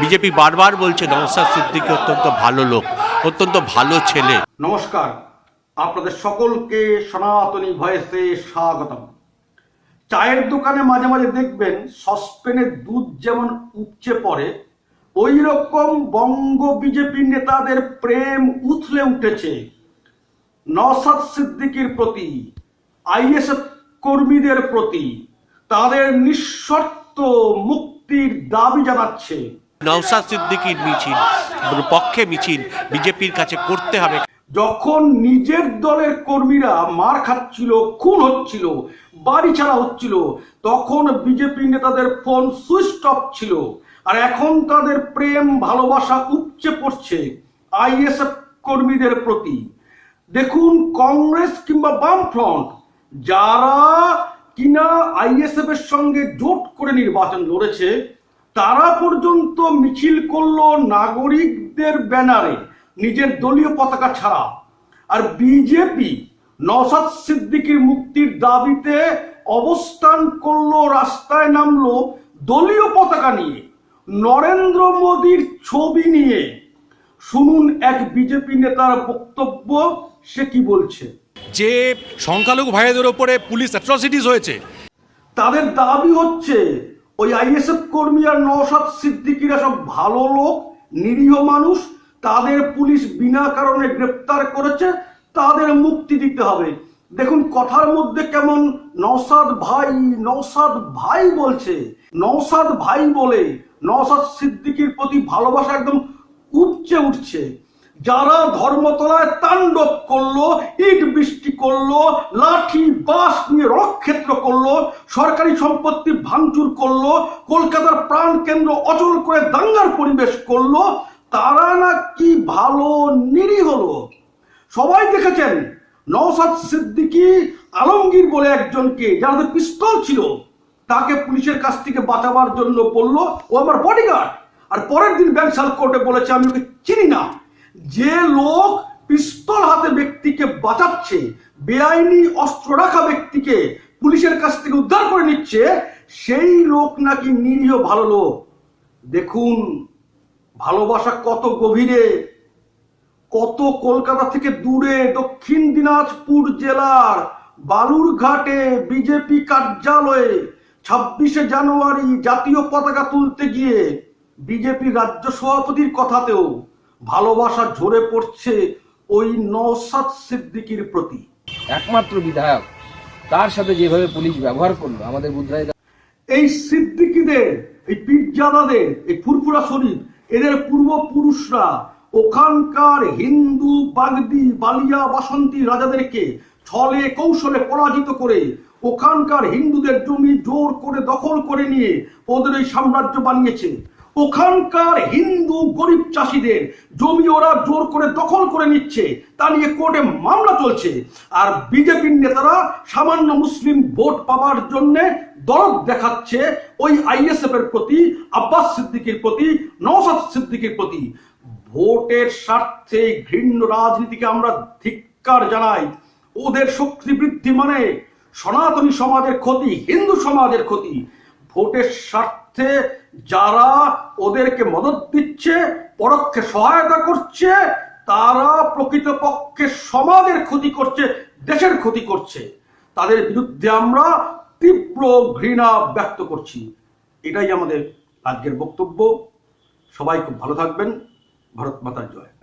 BJP বারবার বলছে নওসাদ সিদ্দিকী অত্যন্ত ভালো লোক, অত্যন্ত ভালো ছেলে। নমস্কার, আপনাদের সকলকে সনাতনী ভয়েসে স্বাগতম। চায়ের দোকানে মাঝে মাঝে দেখবেন সসপেনের দুধ যেমন উপচে পড়ে ওই রকম বঙ্গ বিজেপি নেতাদের প্রেম উথলে উঠেছে নসাদ সিদ্দিকির প্রতি, আইএসএফ কর্মীদের প্রতি। তাদের নিঃশর্ত মুক্তির দাবি জানাচ্ছে নওসাদ সিদ্দিকীর মিছিল, পক্ষে মিছিল, বিজেপির কাছে করতে হবে। যখন নিজের দলের কর্মীরা মার খাচ্ছিল, খুন হচ্ছিল, বাড়ি ছাড়া হচ্ছিল, তখন বিজেপি নেতাদের ফোন সুইচ অফ ছিল। আর এখন তাদের প্রেম, ভালোবাসা উপচে পড়ছে আইএসএফ কর্মীদের প্রতি। দেখুন, কংগ্রেস কিংবা বামফ্রন্ট, যারা কিনা আইএসএফ এর সঙ্গে জোট করে নির্বাচন লড়েছে তারা পর্যন্ত মিছিল করল নাগরিকদের ব্যানারে নিজের দলীয় পতাকা ছাড়া। আর বিজেপি নসাদ সিদ্দিকীর মুক্তির দাবিতে অবস্থান করল রাস্তায় নামলো দলীয় পতাকা নিয়ে। নরেন্দ্র মোদীর ছবি নিয়ে। শুনুন এক বিজেপি নেতার বক্তব্য সে কি বলছে? যে সংখ্যালঘু ভাইদের ওপরে পুলিশ অ্যাট্রসিটিস হয়েছে। তাদের দাবি হচ্ছে ওই আইএসএফ কর্মী আর নওশাদ সিদ্দিকিরা সব ভালো লোক, নিরীহ মানুষ, তাদের পুলিশ বিনা কারণে গ্রেপ্তার করেছে, তাদের মুক্তি দিতে হবে। দেখুন, কথার মধ্যে কেমন নওসাদ ভাই নওসাদ ভাই বলছে। নওসাদ ভাই বলে নওসাদ সিদ্দিকির প্রতি ভালোবাসা একদম উপচে উঠছে। যারা ধর্মতলায় তাণ্ডব করল, ইট বৃষ্টি করল, লাঠি বাস নিয়ে রক্ষেত্র করল, সরকারি সম্পত্তি ভাঙচুর করল, কলকাতার প্রাণ কেন্দ্র অচল করে দাঙ্গার পরিবেশ করল, তারা না কি ভালো নিরীহ লোক? সবাই দেখেছেন নওসাদ সিদ্দিকী আলমগীর বলে একজনকে, যার পিস্তল ছিল, তাকে পুলিশের কাছ থেকে বাঁচাবার জন্য বলল, ও আমার বডিগার্ড আর পরের দিন ব্যাংসাল কোর্টে বলেছে, আমি ওকে চিনি না। যে লোক পিস্তল হাতে ব্যক্তিকে বাঁচাচ্ছে, বেআইনি অস্ত্র রাখা ব্যক্তিকে পুলিশের কাছ থেকে উদ্ধার করে নিচ্ছে, সেই লোক নাকি নিরীহ ভালো লোক। দেখুন, ভালোবাসা কত গভীরে, কত কলকাতা থেকে দূরে দক্ষিণ দিনাজপুর জেলার বালুরঘাটে বিজেপি কার্যালয়ে ছাব্বিশে জানুয়ারি জাতীয় পতাকা তুলতে গিয়ে বিজেপি রাজ্য সভাপতির কথাতেও ভালোবাসা ঝরে পড়ছে ওই নওসাদ সিদ্দিকির প্রতি। একমাত্র বিধায়ক তার সাথে যেভাবে পুলিশ ব্যবহার করল আমাদের বুদ্ধরাই এই সিদ্দিকিদের এই পীরজাদাদের এই ফুরফুরা শরীফ এদের পূর্বপুরুষরা ওখানকার হিন্দু বাগদি বালিয়া বাসন্তী রাজাদেরকে ছলে কৌশলে পরাজিত করে ওখানকার হিন্দুদের জমি জোর করে দখল করে নিয়ে ওদের এই সাম্রাজ্য বানিয়েছে। ওখানকার হিন্দু গরিব চাষিদের জমি ওরা জোর করে দখল করে নিচ্ছে। তা নিয়ে কোর্টে মামলা চলছে। আর বিজেপির নেতারা সামান্য মুসলিম ভোট পাওয়ার জন্য দরদ দেখাচ্ছে ওই আইএসএফ এর প্রতি, আব্বাস সিদ্দিকির প্রতি নওসাদ সিদ্দিকির প্রতি। ভোটের স্বার্থে ঘৃণ্য রাজনীতিকে আমরা ধিক্কার জানাই। ওদের শক্তি বৃদ্ধি মানে সনাতনী সমাজের ক্ষতি, হিন্দু সমাজের ক্ষতি। ভোটের স্বার্থে যারা ওদেরকে মদত দিচ্ছে, পরোক্ষে সহায়তা করছে, তারা প্রকৃতপক্ষে সমাজের ক্ষতি করছে, দেশের ক্ষতি করছে। তাদের বিরুদ্ধে আমরা তীব্র ঘৃণা ব্যক্ত করছি। এটাই আমাদের আজকের বক্তব্য। সবাই খুব ভালো থাকবেন। ভারত মাতার জয়।